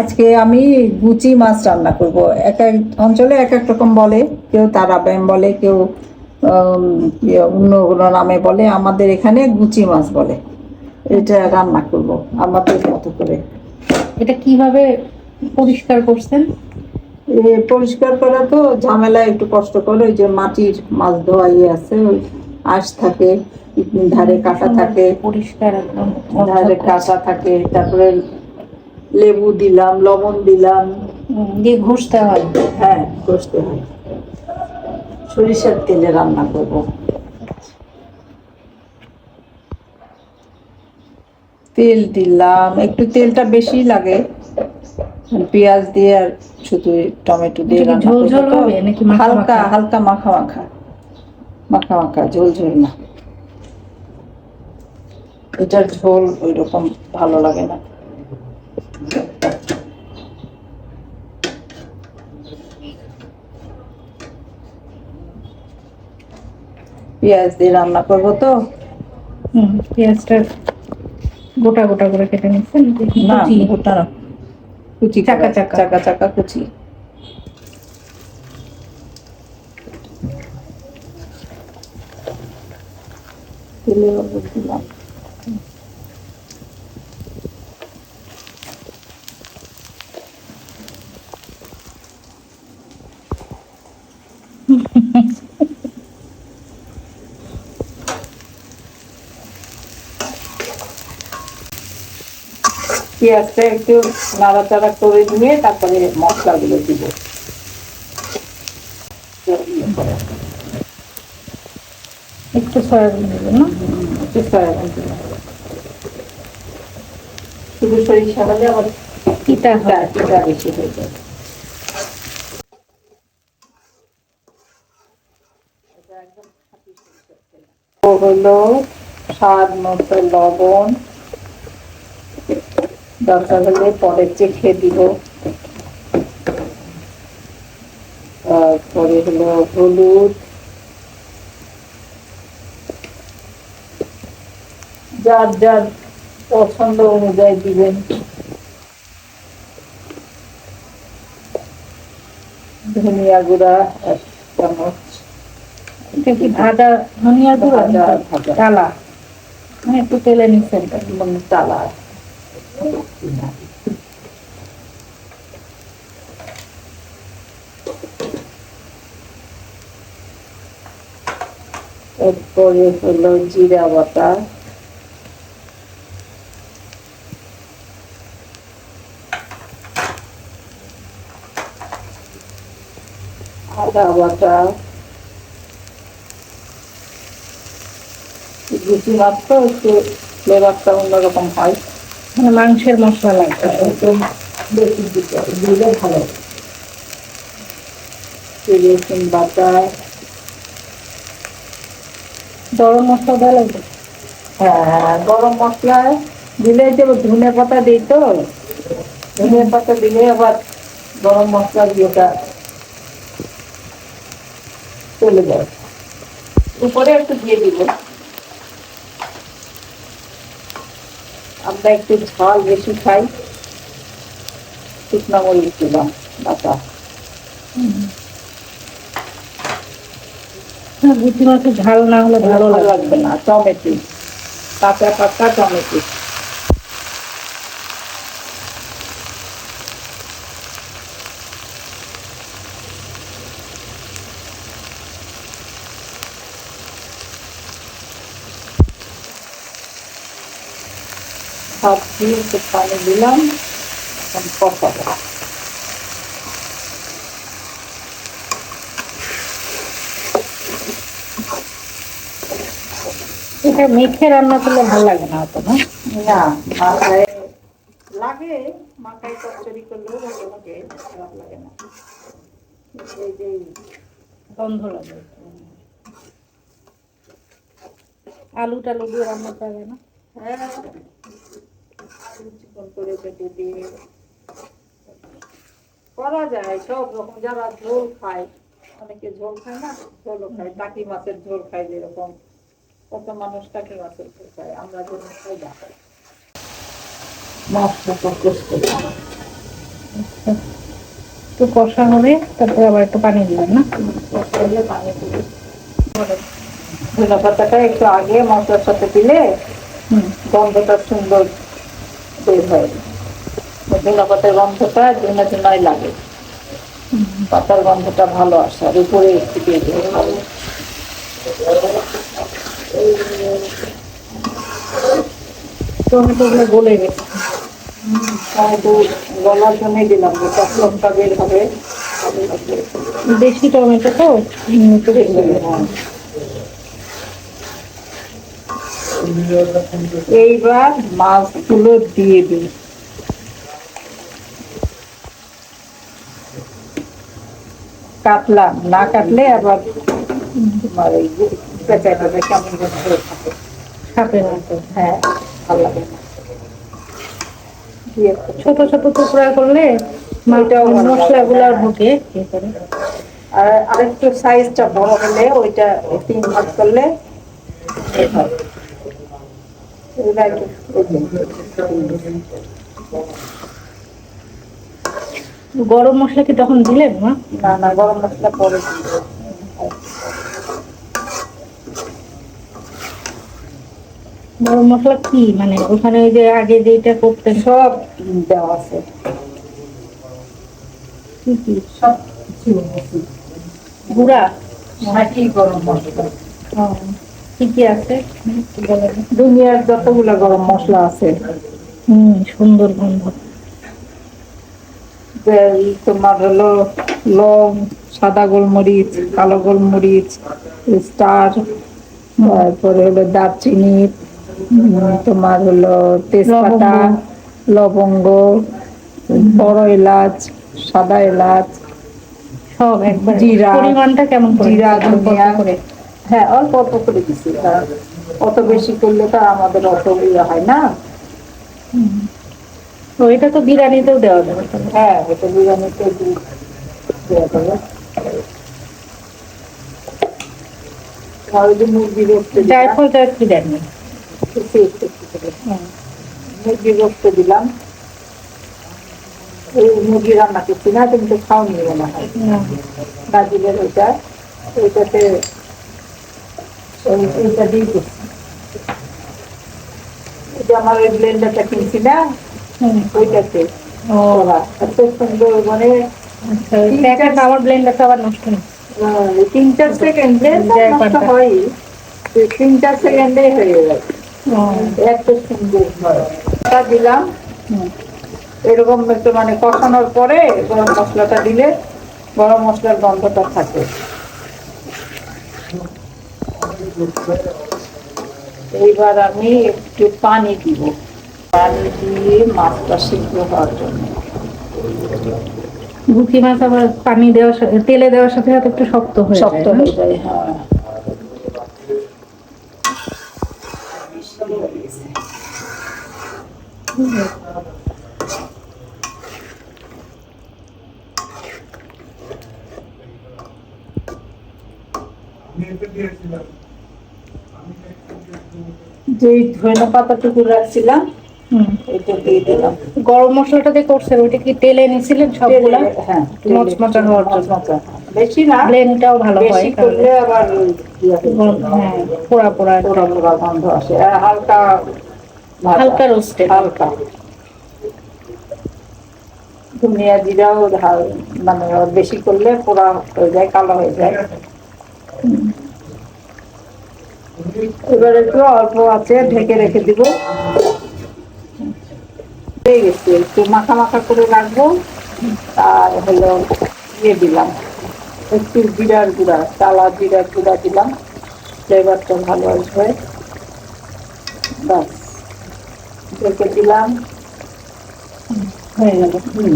আজকে আমি গুচি মাছ রান্না করব। এক এক অঞ্চলে এক এক রকম বলে কেউ তারা ব্যায়াম বলে কেউ অন্য কোনো নামে বলে। আমাদের এখানে গুচি মাছ বলে। এটা রান্না করব আমাদের মতো করে। এটা কীভাবে পরিষ্কার করছেন? পরিষ্কার করা তো ঝামেলা একটু কষ্ট করে। ওই যে মাটির মাছ ধোয়া ইয়ে আছে ওই আঁশ থাকে ধারে কাটা থাকে। পরিষ্কার একদম ধারে কাটা থাকে তারপরে লেবু দিলাম লবণ দিলাম। দিয়ে ঘষতে হয়। হ্যাঁ কষতে হয়। সরিষার তেলে রান্না করব। তেল দিলাম। একটু তেলটা বেশি লাগে। পেঁয়াজ দিয়ে আর শুধু টমেটো দিয়ে ঝোল ঝোল হবে নাকি হালকা হালকা মাখা মাখা। মাখা মাখা ঝোল ঝোল না। এটার ঝোল ওই রকম ভালো লাগে না। পেঁয়াজ দিয়ে রান্না করব তো? হুম, পেঁয়াজটা গোটা গোটা করে কেটে নিচ্ছেন। না কুচি। ওটা না। কুচি চাকা করে, চাকা। চাকা। চাকা কুচি। তেলে লবণ। দিলাম পেঁয়াজটা একটু নাড়াচাড়া করে দিয়ে তারপরে মশলাগুলো দিব। একটু সয়াবিন দেবেন না? একটু সয়াবিন দিলাম। শুধু সরিষা হলে আবার তিতা হয়। পিঠা পিঠা বেশি হয়ে ও হলো স্বাদ মতো লবণ দরকার হলে পরে চেখে দিব। তারপরে হলো হলুদ। যার যার পছন্দ অনুযায়ী দিবেন। ধনিয়া গুঁড়া এক চামচ। এটা কি ভাজা? ধনিয়া গুঁড়ো? ভাজা। ডালা মানে একটু তেলে নিচ্ছেন চালা এরপরে হলো জিরা বাটা। আদা বাটা। গুচি মাছ তো একটু ফ্লেভারটা অন্যরকম হয়। মানে মাংসের মশলা লাগবে। ভালো বাটা গরম মশলা দেওয়া লাগবে? হ্যাঁ গরম মশলা দিলে যে ধনে পাতা দিই তো, ধনে পাতা দিলে আবার গরম মশলা দিয়েটা চলে যায়। উপরে একটু দিয়ে দিব। আমরা একটু ঝাল বেশি খাই। শুকনো মরিচ দিলাম বাটা। হ্যাঁ, গুটি মাছের ঝাল না হলে ভালো লাগবে না। টমেটো। কাঁচা পাকা টমেটো। সব দিয়ে একটু পানি দিলাম এখন কষাবো এটা মেখে রান্না করলে ভালো লাগে না অত না? না মাথায় লাগে মাথায় চচ্চড়ি করলেও ভালো লাগে খারাপ লাগে না। এই যে গন্ধ লাগে। আলু টালু দিয়ে রান্না করা যায় না? হ্যাঁ। করে কেটে দিয়ে করা যায় সব রকম। যারা ঝোল খায় অনেকে ঝোল খায় না ঝোলও খায়। টাকি মাছের ঝোল খায় যেরকম। কত মানুষ টাকি মাছের ঝোল খায় আমরা খাই না। মাছটা একটু কষা হবে তারপর আবার একটু পানি দিবেন না? পানি ধনে পাতাটা একটু আগে মশলার সাথে দিলে গন্ধটা সুন্দর বের হয়। ধনে পাতার গন্ধটা ধনে ধুনাই লাগে। পাতার গন্ধটা ভালো আসে আর উপরে একটু দিয়ে দিলে টমেটোগুলো গলে গেছে। টমেটো গলার জন্যই দিলাম যে বের হবে। দেশি টমেটো তো উম, একটু বেশি লাগে। এইবার মাছগুলো দিয়ে দিই কাটলাম না কাটলে আবার তোমার কেমন থাকে সাপের মতো হ্যাঁ ভালো লাগে না। ছোট ছোট টুকরা করলে। মশলাগুলো ঢোকে আর আরেকটু সাইজটা বড় হলে ওইটা তিন ভাগ করলে হয়। এইটা একটু এই যে। গরম মশলা কি তখন দিলেন মা? না না গরম মশলা পরে গরম মশলা কি? মানে ওখানে ওই যে আগে যেটা করতেন। সব দেওয়া আছে। কি কি? সব কিছু। গুড়া? গরম মশলা। কি কি আছে? দুনিয়ার যতগুলো গরম মশলা আছে। হুম সুন্দর গন্ধ। তোমার হলো লং সাদা গোলমরিচ কালো গোলমরিচ স্টার তারপরে হলো দারচিনি তোমার হলো তেজপাতা লবঙ্গ। বড় এলাচ সাদা এলাচ সব একবার। জিরা, পরিমাণটা কেমন জিরা ধনিয়া। করে? হ্যাঁ অল্প অল্প করে দিছি। কারণ অত বেশি করলে তো আমাদের অত ইয়ে হয় না। তো এটা তো বিরিয়ানিতেও দেওয়া যাবে হ্যাঁ এটা বিরিয়ানিতে দেওয়া যাবে। জায়ফল জায়ফল দেননি মুরগি রোস্ট দিলাম। এই মুরগি রান্না করছি না কিন্তু খাওয়ানি মনে হয়। ব্রাজিলের ওইটা। ওইটাতে ওই- ওইটা দিয়ে করছি ওই যে আমার ওই ব্লেন্ডারটা কিনছি না হুম। ওইটাতে ও। করা এত সুন্দর মানে আচ্ছা ওই প্যাকেট আমার ব্লেন্ডারটা আবার নষ্ট হয়েছে আহ, তিন চার সেকেন্ডে যায় নষ্ট পাল্টা। হয়। তিন চার সেকেন্ডে হয়ে যায়। ও, এত সুন্দর হয়। ওটা দিলাম। হুম। এরকম একটু মানে কষানোর পরে গরম মশলাটা দিলে গরম মশলার গন্ধটা থাকে। এইবার আমি একটু পানি দিব। পানি দিয়ে মাছটা সিদ্ধ হওয়ার জন্য। গুটি মাছ আবার পানি দেওয়ার সাথে তেলে দেওয়ার সাথে সাথে একটু শক্ত হয়ে শক্ত হয়ে যায় হ্যাঁ। যে ধনে পাতাটুকু রাখছিলাম এটা দিয়ে দিলাম। গরম মশলাটা দিয়ে করছেন ওইটা কি তেলে নিছিলেন সবগুলা? হ্যাঁ মচমচা হওয়ার জন্য। বেশি না ব্লেন্ডটাও ভালো হয় বেশি করলে আবার ইয়ে হ্যাঁ পোড়া পোড়া পোড়া পোড়া গন্ধ আসে। হালকা হালকা রোস্টেড। হালকা। ধনিয়া জিরাও মানে বেশি করলে পোড়া হয়ে যায় কালো হয়ে যায়। এবার একটু অল্প আছে, ঢেকে রেখে দিব। হয়ে গেছে, একটু মাখা মাখা করে রাখব। আর হলো ইয়ে দিলাম, একটু জিরার গুঁড়া, কালা জিরার গুঁড়া দিলাম। ফ্লেভারটা ভালো আসবে। বাস ঢেকে দিলাম। হয়ে গেল। হুম।